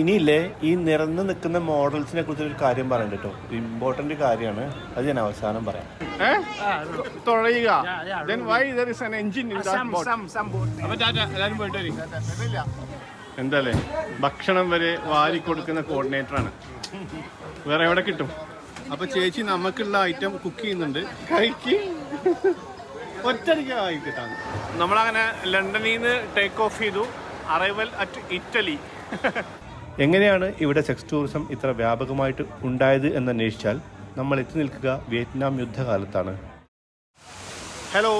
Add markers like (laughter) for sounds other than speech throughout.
ഇനിയില്ലേ ഈ നിറഞ്ഞു നിൽക്കുന്ന മോഡൽസിനെ കുറിച്ച് ഒരു കാര്യം പറയണ്ട കേട്ടോ. ഇമ്പോർട്ടന്റ് കാര്യമാണ്. അത് ഞാൻ അവസാനം പറയാം. തുഴയുക then why there is an engine in that boat some, some boat. അപ്പൊ ടാറ്റ എല്ലാരും എന്താല്ലേ ഭക്ഷണം വരെ വാരി കൊടുക്കുന്ന കോർഡിനേറ്റർ ആണ്. വേറെ എവിടെ കിട്ടും? അപ്പൊ ചേച്ചി നമുക്കുള്ള ഐറ്റം കുക്ക് ചെയ്യുന്നുണ്ട്. കഴിക്ക്. ഒറ്റടിക്ക് കിട്ടാൻ. നമ്മളങ്ങനെ ലണ്ടനിൽ നിന്ന് ടേക്ക് ഓഫ് ചെയ്തു. അറൈവൽ അറ്റ് ഇറ്റലി എങ്ങനെയാണ് ഇവിടെ സെക്സ് ടൂറിസം ഇത്ര വ്യാപകമായിട്ട് ഉണ്ടായത് എന്നന്വേഷിച്ചാൽ നമ്മൾ എത്തി നിൽക്കുക വിയറ്റ്നാം യുദ്ധകാലത്താണ്. ഹലോ.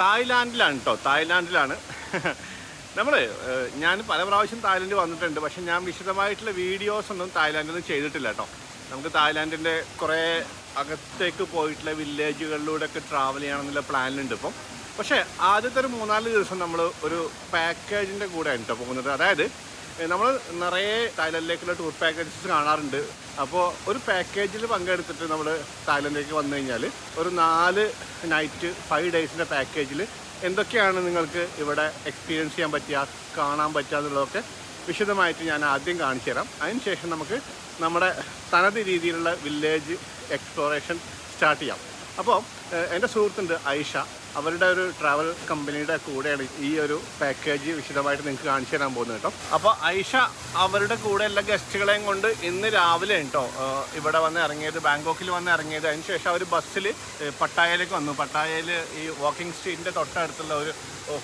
തായ്ലാൻഡിലാണ് കേട്ടോ തായ്ലാൻഡിലാണ് (laughs) നമ്മൾ ഞാൻ പല പ്രാവശ്യം തായ്ലൻഡ് വന്നിട്ടുണ്ട്. പക്ഷെ ഞാൻ വിശദമായിട്ടുള്ള വീഡിയോസ് ഒന്നും തായ്ലാൻഡിൽ നിന്ന് ചെയ്തിട്ടില്ല കേട്ടോ നമുക്ക് തായ്ലാൻഡിന്റെ കുറേ അകത്തേക്ക് പോയിട്ടുള്ള വില്ലേജുകളിലൂടെ ഒക്കെ ട്രാവൽ ചെയ്യണമെന്നുള്ള പ്ലാനിലുണ്ട് ഇപ്പം. പക്ഷേ ആദ്യത്തെ ഒരു മൂന്നാൽ ദിവസം നമ്മൾ ഒരു പാക്കേജിന്റെ കൂടെയാണ് കേട്ടോ പോകുന്നത്. അതായത് നമ്മൾ നിറയെ തായ്ലൻഡിലേക്കുള്ള ടൂർ പാക്കേജസ് കാണാറുണ്ട്. അപ്പോൾ ഒരു പാക്കേജിൽ പങ്കെടുത്തിട്ട് നമ്മൾ തായ്ലൻഡിലേക്ക് വന്നു കഴിഞ്ഞാൽ ഒരു നാല് നൈറ്റ് ഫൈവ് ഡേയ്സിന്റെ പാക്കേജിൽ എന്തൊക്കെയാണ് നിങ്ങൾക്ക് ഇവിടെ എക്സ്പീരിയൻസ് ചെയ്യാൻ പറ്റുക കാണാൻ പറ്റുക എന്നുള്ളതൊക്കെ വിശദമായിട്ട് ഞാൻ ആദ്യം കാണിച്ചു തരാം. അതിനുശേഷം നമുക്ക് നമ്മുടെ തനത് രീതിയിലുള്ള വില്ലേജ് എക്സ്പ്ലോറേഷൻ സ്റ്റാർട്ട് ചെയ്യാം. അപ്പോൾ എന്റെ സുഹൃത്തുണ്ട് ഐഷ. അവരുടെ ഒരു ട്രാവൽ കമ്പനിയുടെ കൂടെയാണ് ഈ ഒരു പാക്കേജ് വിശദമായിട്ട് നിങ്ങൾക്ക് കാണിച്ചു തരാൻ പോകുന്നത് കേട്ടോ. അപ്പോൾ ഐഷ അവരുടെ കൂടെ എല്ലാ ഗസ്റ്റുകളെയും കൊണ്ട് ഇന്ന് രാവിലെ കേട്ടോ ഇവിടെ വന്ന് ഇറങ്ങിയത് ബാങ്കോക്കിൽ വന്ന് ഇറങ്ങിയത്. അതിനുശേഷം അവർ ബസ്സിൽ പട്ടായയിലേക്ക് വന്നു. പട്ടായയിൽ ഈ വാക്കിംഗ് സ്ട്രീറ്റിന്റെ തൊട്ടടുത്തുള്ള ഒരു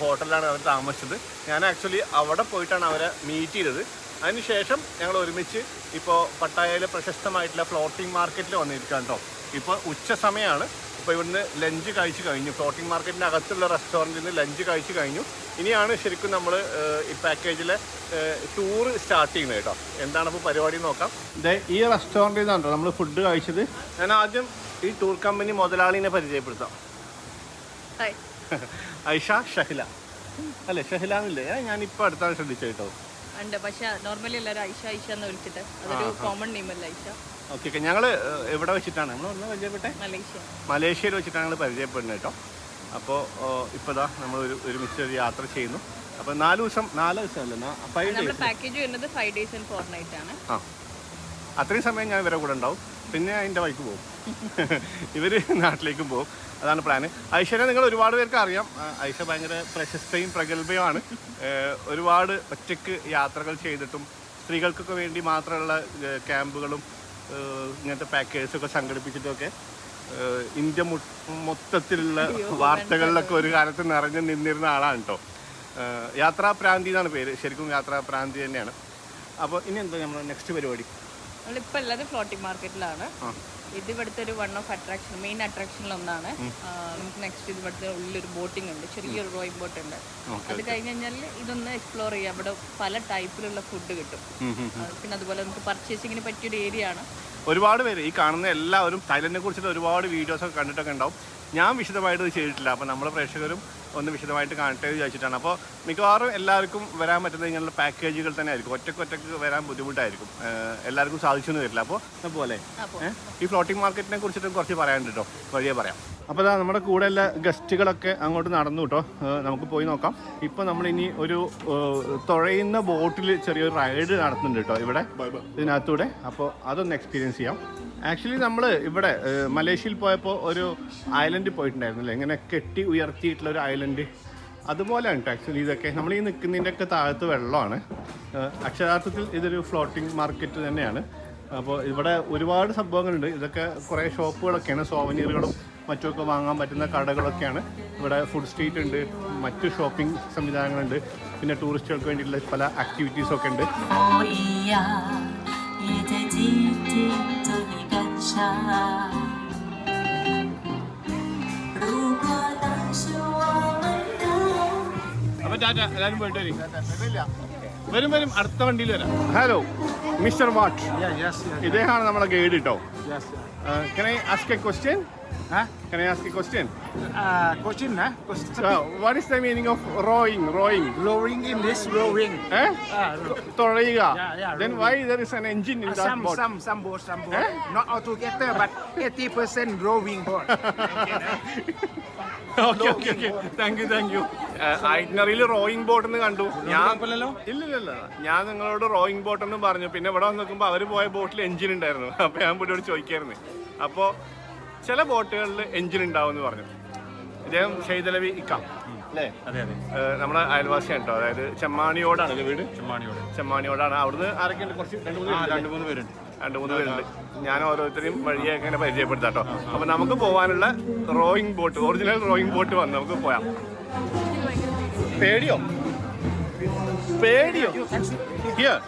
ഹോട്ടലാണ് അവർ താമസിച്ചത്. ഞാൻ ആക്ച്വലി അവിടെ പോയിട്ടാണ് അവരെ മീറ്റ് ചെയ്തത്. അതിനുശേഷം ഞങ്ങൾ ഒരുമിച്ച് ഇപ്പോൾ പട്ടായയിലെ പ്രശസ്തമായിട്ടുള്ള ഫ്ലോട്ടിംഗ് മാർക്കറ്റിൽ വന്നിരിക്കാം കേട്ടോ. ഇപ്പോൾ ഉച്ച സമയമാണ് ഇപ്പോൾ ഇവിടുന്ന് ലഞ്ച് കഴിച്ച് കഴിഞ്ഞു. ഫ്ലോട്ടിംഗ് മാർക്കറ്റിന്റെ അകത്തുള്ള റെസ്റ്റോറന്റിൽ നിന്ന് ലഞ്ച് കഴിച്ച് കഴിഞ്ഞു. ഇനിയാണ് ശരിക്കും നമ്മൾ ഈ പാക്കേജിലെ ടൂർ സ്റ്റാർട്ട് ചെയ്യുന്നത് കേട്ടോ. എന്താണ് ഇപ്പോൾ പരിപാടി നോക്കാം. ഇതേ ഈ റെസ്റ്റോറന്റിൽ നിന്നാണ് കേട്ടോ നമ്മൾ ഫുഡ് കഴിച്ചത്. ഞാൻ ആദ്യം ഈ ടൂർ കമ്പനി മുതലാളിനെ പരിചയപ്പെടുത്താം. (laughs) ഐഷ ഷഹില. അല്ലേ ഷഹില എന്നില്ലേ? ഞാനിപ്പോൾ അടുത്താണ് ശ്രദ്ധിച്ചത് കേട്ടോ. ഉണ്ട് പക്ഷെ നോർമലി എല്ലാവരും ഐഷ ഐഷ എന്ന് വിളിച്ചിട്ട് അതൊരു കോമൺ നെയിം അല്ല ഐഷ? ഓക്കെ ഓക്കെ ഞങ്ങൾ എവിടെ വെച്ചിട്ടാണ്? നമ്മൾ ഒന്ന് പരിചയപ്പെട്ടെ? മലേഷ്യ. മലേഷ്യയിൽ വെച്ചിട്ടാണ് ഞങ്ങൾ പരിചയപ്പെടുന്നത് കേട്ടോ. അപ്പോൾ ഇപ്പോൾ ഇതാ നമ്മൾ ഒരു ഒരുമിച്ച് ഒരു യാത്ര ചെയ്യുന്നു. അപ്പോൾ നാല് ദിവസം നാല് ദിവസം അല്ല ഫൈവ് ഡേയ്സ് പാക്കേജ് വരുന്നത് five days and four night ആണ്. ആ. അത്രയും സമയം ഞാൻ ഇവരെ കൂടെ ഉണ്ടാവും. പിന്നെ അതിന്റെ വൈക്ക് പോകും. (laughs) ഇവർ നാട്ടിലേക്കും പോകും. അതാണ് പ്ലാന് ഐശ്വര്യ നിങ്ങൾ ഒരുപാട് പേർക്ക് അറിയാം. ഐഷ ഭയങ്കര പ്രശസ്തയും പ്രഗത്ഭയുമാണ്. ഒരുപാട് ഒറ്റയ്ക്ക് യാത്രകൾ ചെയ്തിട്ടും സ്ത്രീകൾക്കൊക്കെ വേണ്ടി മാത്രമുള്ള ക്യാമ്പുകളും ഇങ്ങനത്തെ പാക്കേജൊക്കെ സംഘടിപ്പിച്ചിട്ടൊക്കെ ഇന്ത്യ മൊത്തത്തിലുള്ള വാർത്തകളിലൊക്കെ ഒരു കാലത്ത് നിറഞ്ഞു നിന്നിരുന്ന ആളാണ് കേട്ടോ യാത്രാപ്രാന്തി എന്നാണ് പേര്. ശരിക്കും യാത്രാപ്രാന്തി തന്നെയാണ്. അപ്പോൾ ഇനി എന്താ നമ്മുടെ നെക്സ്റ്റ് പരിപാടി? നമ്മളിപ്പോൾ ഉള്ളത് ഫ്ലോട്ടിംഗ് മാർക്കറ്റിലാണ് ഇത് ഇവിടുത്തെ ഒരു വൺ ഓഫ് അട്രാക്ഷൻ മെയിൻ അട്രാക്ഷനിൽ ഒന്നാണ്. നമുക്ക് നെക്സ്റ്റ് ഇത് ഇവിടുത്തെ ഉള്ളിലൊരു ബോട്ടിംഗ് ഉണ്ട് ചെറിയൊരു റോയിങ് ബോട്ട് ഉണ്ട്. അത് കഴിഞ്ഞ് കഴിഞ്ഞാൽ ഇതൊന്ന് എക്സ്പ്ലോർ ചെയ്യാം. ഇവിടെ പല ടൈപ്പിലുള്ള ഫുഡ് കിട്ടും. പിന്നെ അതുപോലെ നമുക്ക് പർച്ചേസിങ്ങിന് പറ്റിയൊരു ഏരിയ ആണ്. ഒരുപാട് പേര് ഈ കാണുന്ന എല്ലാവരും തായ്ലൻഡിനെ കുറിച്ചിട്ട് ഒരുപാട് വീഡിയോസ് ഒക്കെ കണ്ടിട്ടൊക്കെ ഉണ്ടാവും. ഞാൻ വിശദമായിട്ട് ഇത് ചെയ്തിട്ടില്ല. അപ്പോൾ നമ്മുടെ പ്രേക്ഷകരും ഒന്ന് വിശദമായിട്ട് കാണട്ടെ എന്ന് വിചാരിച്ചിട്ടാണ്. അപ്പോൾ മിക്കവാറും എല്ലാവർക്കും വരാൻ പറ്റുന്ന ഇങ്ങനെയുള്ള പാക്കേജുകൾ തന്നെ ആയിരിക്കും ഒറ്റയ്ക്ക് ഒറ്റയ്ക്ക് വരാൻ ബുദ്ധിമുട്ടായിരിക്കും. എല്ലാവർക്കും എല്ലാവർക്കും സാധിച്ചെന്ന് വരില്ല. അപ്പോൾ പോലെ ഈ ഫ്ലോട്ടിംഗ് മാർക്കറ്റിനെ കുറിച്ചിട്ട് കുറച്ച് പറയാനുണ്ട് കേട്ടോ വഴിയെ പറയാം. അപ്പോൾ അതാ നമ്മുടെ കൂടെ ഉള്ള ഗസ്റ്റുകളൊക്കെ അങ്ങോട്ട് നടന്നു കേട്ടോ നമുക്ക് പോയി നോക്കാം. ഇപ്പോൾ നമ്മളിനി ഒരു തുഴയുന്ന ബോട്ടിൽ ചെറിയൊരു റൈഡ് നടത്തുന്നുണ്ട് കേട്ടോ ഇവിടെ. ഇതിനകത്തൂടെ. അപ്പോൾ അതൊന്ന് എക്സ്പീരിയൻസ് ചെയ്യാം. ആക്ച്വലി നമ്മൾ ഇവിടെ മലേഷ്യയിൽ പോയപ്പോൾ ഒരു ഐലൻഡ് പോയിട്ടുണ്ടായിരുന്നില്ലേ? ഇങ്ങനെ കെട്ടി ഉയർത്തിയിട്ടുള്ള ഒരു ഐലൻഡ് അതുപോലെയാണ് കേട്ടോ ആക്ച്വലി ഇതൊക്കെ. നമ്മൾ ഈ നിൽക്കുന്നതിന്റെ ഒക്കെ താഴത്ത് വെള്ളമാണ്. അക്ഷരാർത്ഥത്തിൽ ഇതൊരു ഫ്ലോട്ടിംഗ് മാർക്കറ്റ് തന്നെയാണ്. അപ്പോൾ ഇവിടെ ഒരുപാട് സംഭവങ്ങളുണ്ട്. ഇതൊക്കെ കുറേ ഷോപ്പുകളൊക്കെയാണ് സോവനീറുകളും മറ്റുമൊക്കെ വാങ്ങാൻ പറ്റുന്ന കടകളൊക്കെയാണ്. ഇവിടെ ഫുഡ് സ്ട്രീറ്റ് ഉണ്ട് മറ്റ് ഷോപ്പിംഗ് സംവിധാനങ്ങളുണ്ട്. പിന്നെ ടൂറിസ്റ്റുകൾക്ക് വേണ്ടിയിട്ടുള്ള പല ആക്ടിവിറ്റീസൊക്കെ ഉണ്ട്. എല്ലാവരും പോയിട്ട് വരും. വരും അടുത്ത വണ്ടിയിൽ വരാം. ഹലോ മിസ്റ്റർ വാട്ട് ഇദ്ദേഹമാണ് നമ്മളെ ഗൈഡ് കേട്ടോ yes. Uh, can I ask a question? Huh? Can I ask a question? Uh, question, huh? Question. Uh, what is the meaning of rowing? Rowing? Rowing in this rowing. Eh? Uh, തുഴയുക Yeah, yeah, then why there is an engine in uh, that some, boat some, some boat, some boat. Eh? Not altogether, but 80% rowing boat. okay, okay okay okay thank you thank you ഐറ്റിനറിയിൽ rowing boat എന്ന് കണ്ടു ഞാൻ ഇല്ലില്ല ഞാൻ നിങ്ങളോട് Roing boat എന്ന് പറഞ്ഞു പിന്നെ ഇവിടെ വന്ന് നോക്കുമ്പോൾ അവർ പോയ ബോട്ടിൽ എഞ്ചിൻ ഉണ്ടായിരുന്നു അപ്പൊ ഞാൻ പുള്ളിയോട് ചോദിക്കായിരുന്നു. അപ്പോൾ ചില ബോട്ടുകളിൽ എഞ്ചിൻ ഉണ്ടാവും എന്ന് പറഞ്ഞു. ഇദ്ദേഹം ഷെയ്തലവി ഇക്കാം. അല്ലേ? അതെ അതെ. നമ്മുടെ അയൽവാസിയാണ് കേട്ടോ അതായത് ചെമ്മാണിയോടാണ് അല്ലേ വീട്? ചെമ്മാണിയോട്. ചെമ്മാണിയോടാണ്. അവിടുന്ന് ആരൊക്കെയുണ്ട്? കുറച്ച് രണ്ട് മൂന്ന് പേരുണ്ട് രണ്ട് മൂന്ന് പേരുണ്ട്. രണ്ട് മൂന്ന് പേരുണ്ട്. ഞാൻ ഓരോരുത്തരെയും വഴിയെ അങ്ങനെ പരിചയപ്പെടുത്താം കേട്ടോ അപ്പൊ നമുക്ക് പോകാനുള്ള rowing boat original rowing boat വന്ന് നമുക്ക് പോയാം. പേടിയോ? പേടിയോ? ഹിയർ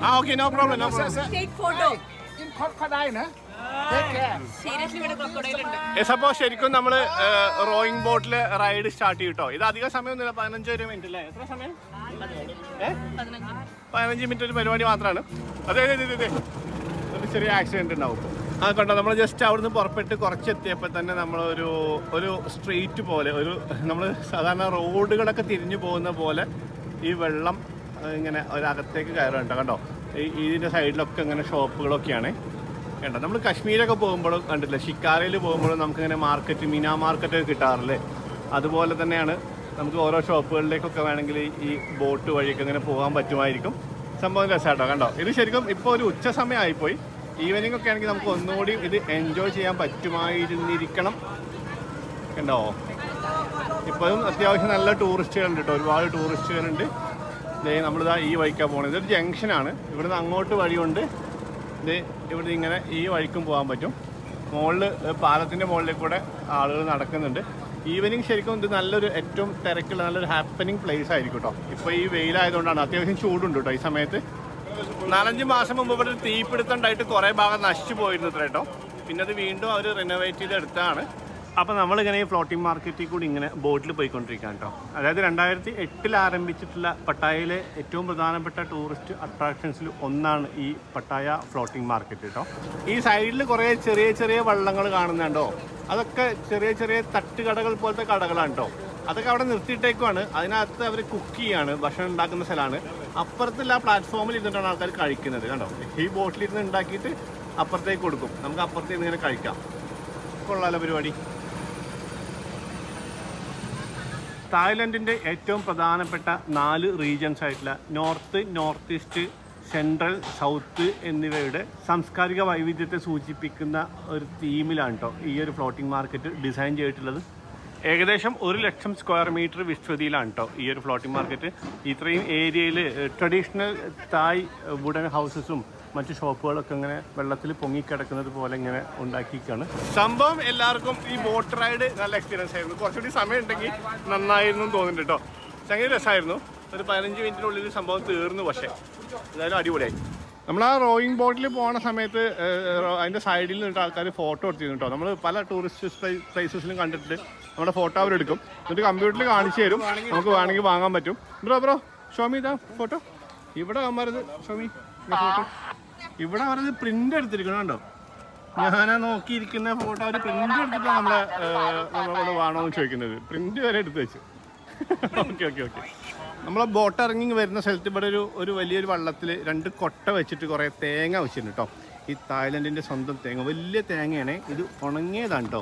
ആ okay no problem no problem yes അപ്പോൾ ശരിക്കും നമ്മൾ റോയിങ് ബോട്ടിൽ റൈഡ് സ്റ്റാർട്ട് ചെയ്യും കേട്ടോ ഇത് അധിക സമയമൊന്നുമില്ല പതിനഞ്ച് ഒരു മിനിറ്റ് അല്ലേ എത്ര സമയം? പതിനഞ്ച്. മിനിറ്റ് ഒരു പരിപാടി മാത്രമാണ് അതെ അതെ അതെ അതെ. ഒരു ചെറിയ ആക്സിഡന്റ് ഉണ്ടാവും. ആ കണ്ടോ നമ്മൾ ജസ്റ്റ് അവിടുന്ന് പുറപ്പെട്ട് കുറച്ച് എത്തിയപ്പോൾ തന്നെ നമ്മളൊരു ഒരു സ്ട്രീറ്റ് പോലെ ഒരു നമ്മൾ സാധാരണ റോഡുകളൊക്കെ തിരിഞ്ഞു പോകുന്ന പോലെ ഈ വെള്ളം ഇങ്ങനെ ഒരകത്തേക്ക് കയറുന്നുണ്ട് കണ്ടോ? ഈ ഇതിന്റെ സൈഡിലൊക്കെ ഇങ്ങനെ ഷോപ്പുകളൊക്കെയാണ്. കണ്ടോ? നമ്മൾ കശ്മീരൊക്കെ പോകുമ്പോഴും കണ്ടില്ല ഷിക്കാരയിൽ പോകുമ്പോഴും നമുക്കിങ്ങനെ മാർക്കറ്റ് മീനാ മാർക്കറ്റ് കിട്ടാറില്ലേ? അതുപോലെ തന്നെയാണ് നമുക്ക് ഓരോ ഷോപ്പുകളിലേക്കൊക്കെ വേണമെങ്കിൽ ഈ ബോട്ട് വഴിയൊക്കെ ഇങ്ങനെ പോകാൻ പറ്റുമായിരിക്കും. സംഭവം രസമാട്ടോ കണ്ടോ? ഇത് ശരിക്കും ഇപ്പോൾ ഒരു ഉച്ച സമയമായിപ്പോയി. ഈവനിങ് ഒക്കെ ആണെങ്കിൽ നമുക്ക് ഒന്നുകൂടി ഇത് എൻജോയ് ചെയ്യാൻ പറ്റുമായിരുന്നിരിക്കണം. കണ്ടോ? ഇപ്പോഴും അത്യാവശ്യം നല്ല ടൂറിസ്റ്റുകളുണ്ട് കേട്ടോ. ഒരുപാട് ടൂറിസ്റ്റുകളുണ്ട് ദേ നമ്മളിതാ ഈ വഴിക്കാണ് പോകുന്നത് ഇതൊരു ജംഗ്ഷനാണ്. ഇവിടുന്ന് അങ്ങോട്ട് വഴിയുണ്ട്. ഇത് ഇവിടുന്ന് ഇങ്ങനെ ഈ വഴിക്കും പോകാൻ പറ്റും. മുകളിൽ പാലത്തിന്റെ മുകളിൽ കൂടെ ആളുകൾ നടക്കുന്നുണ്ട്. ഈവനിങ് ശരിക്കും ഇത് നല്ലൊരു ഏറ്റവും തിരക്കുള്ള നല്ലൊരു ഹാപ്പനിങ് പ്ലേസ് ആയിരിക്കും കേട്ടോ ഇപ്പോൾ ഈ വെയിലായതുകൊണ്ടാണ് അത്യാവശ്യം ചൂടുണ്ട് കേട്ടോ ഈ സമയത്ത്. നാലഞ്ച് മാസം മുമ്പ് ഇവിടെ ഒരു തീപിടുത്തം ഉണ്ടായിട്ട് കുറേ ഭാഗം നശിച്ചു പോയിരുന്നു കേട്ടോ പിന്നെ അത് വീണ്ടും അവർ റിനോവേറ്റ് ചെയ്ത് എടുത്താണ് അപ്പോൾ നമ്മളിങ്ങനെ ഈ ഫ്ലോട്ടിംഗ് മാർക്കറ്റിൽ കൂടി ഇങ്ങനെ ബോട്ടിൽ പോയിക്കൊണ്ടിരിക്കുകയാണ് കേട്ടോ. അതായത് രണ്ടായിരത്തി എട്ടിൽ ആരംഭിച്ചിട്ടുള്ള പട്ടായയിലെ ഏറ്റവും പ്രധാനപ്പെട്ട ടൂറിസ്റ്റ് അട്രാക്ഷൻസിൽ ഒന്നാണ് ഈ പട്ടായ ഫ്ലോട്ടിംഗ് മാർക്കറ്റ് കേട്ടോ. ഈ സൈഡിൽ കുറേ ചെറിയ ചെറിയ വള്ളങ്ങൾ കാണുന്നുണ്ടോ അതൊക്കെ ചെറിയ ചെറിയ തട്ടുകടകൾ പോലത്തെ കടകളാണ് കേട്ടോ. അതൊക്കെ അവിടെ നിർത്തിയിട്ടേക്കുവാണ്. അതിനകത്ത് അവർ കുക്ക് ചെയ്യാണ് ഭക്ഷണം ഉണ്ടാക്കുന്ന സ്ഥലമാണ്. അപ്പുറത്തുള്ള ആ പ്ലാറ്റ്ഫോമിൽ ഇരുന്നിട്ടാണ് ആൾക്കാർ കഴിക്കുന്നത് കണ്ടോ? ഈ ബോട്ടിൽ ഇരുന്ന് ഉണ്ടാക്കിയിട്ട് അപ്പുറത്തേക്ക് കൊടുക്കും. നമുക്ക് അപ്പുറത്തേക്ക് ഇങ്ങനെ കഴിക്കാം. കൊള്ളാലോ പരിപാടി. തായ്ലൻഡിന്റെ ഏറ്റവും പ്രധാനപ്പെട്ട നാല് റീജിയൻസ് ആയിട്ടുള്ള north north east central south എന്നിവയുടെ സാംസ്കാരിക വൈവിധ്യത്തെ സൂചിപ്പിക്കുന്ന ഒരു തീമിലാണ് കേട്ടോ ഈ ഒരു ഫ്ലോട്ടിംഗ് മാർക്കറ്റ് ഡിസൈൻ ചെയ്തിട്ടുള്ളത്. ഏകദേശം ഒരു ലക്ഷം സ്ക്വയർ മീറ്റർ വിസ്തൃതിയിലാണ് കേട്ടോ ഈ ഒരു ഫ്ലോട്ടിംഗ് മാർക്കറ്റ് ഇത്രയും ഏരിയയിൽ ട്രഡീഷണൽ തായ് വുഡൻ ഹൗസസും മറ്റു ഷോപ്പുകളൊക്കെ ഇങ്ങനെ വെള്ളത്തിൽ പൊങ്ങിക്കിടക്കുന്നത് പോലെ ഇങ്ങനെ ഉണ്ടാക്കിയിരിക്കുകയാണ് സംഭവം എല്ലാവർക്കും ഈ ബോട്ട് റൈഡ് നല്ല എക്സ്പീരിയൻസ് ആയിരുന്നു. കുറച്ചുകൂടി സമയം ഉണ്ടെങ്കിൽ നന്നായിരുന്നു തോന്നുന്നുണ്ട് കേട്ടോ ചങ്ങനെ രസമായിരുന്നു ഒരു പതിനഞ്ച് മിനിറ്റിനുള്ളിൽ സംഭവം തീർന്നു പക്ഷേ. എന്തായാലും അടിപൊളിയായി. നമ്മൾ ആ റോയിങ് ബോട്ടിൽ പോകുന്ന സമയത്ത് അതിന്റെ സൈഡിൽ നിന്നിട്ട് ആൾക്കാർ ഫോട്ടോ എടുത്തിരുന്നു കേട്ടോ നമ്മൾ പല ടൂറിസ്റ്റ് പ്ലേസസിലും കണ്ടിട്ട് നമ്മുടെ ഫോട്ടോ അവരെടുക്കും. എന്നിട്ട് കമ്പ്യൂട്ടറിൽ കാണിച്ചു തരും. നമുക്ക് വേണമെങ്കിൽ വാങ്ങാൻ പറ്റും. ബ്രോ ബ്രോ ഷോമി ഇതാ ഫോട്ടോ ഇവിടെ അവന്മാരത് ഷോമി ഫോട്ടോ ഇവിടെ അവരത് പ്രിന്റ് എടുത്തിരിക്കണം കേട്ടോ ഞാനാ നോക്കിയിരിക്കുന്ന ഫോട്ടോ അവർ പ്രിന്റ് എടുത്തിട്ടാണ് നമ്മളെ നമ്മളോട് വേണോ എന്ന് ചോദിക്കുന്നത്. പ്രിന്റ് വരെ എടുത്ത് വെച്ചു. ഓക്കെ ഓക്കെ ഓക്കെ നമ്മളെ ബോട്ട് ഇറങ്ങി വരുന്ന സ്ഥലത്ത് ഇവിടെ ഒരു ഒരു വലിയൊരു വള്ളത്തിൽ രണ്ട് കൊട്ട വെച്ചിട്ട് കുറേ തേങ്ങ വെച്ചിട്ടുണ്ട് കേട്ടോ ഈ തായ്ലൻഡിന്റെ സ്വന്തം തേങ്ങ. വലിയ തേങ്ങയാണ്. ഇത് ഉണങ്ങിയതാണ് കേട്ടോ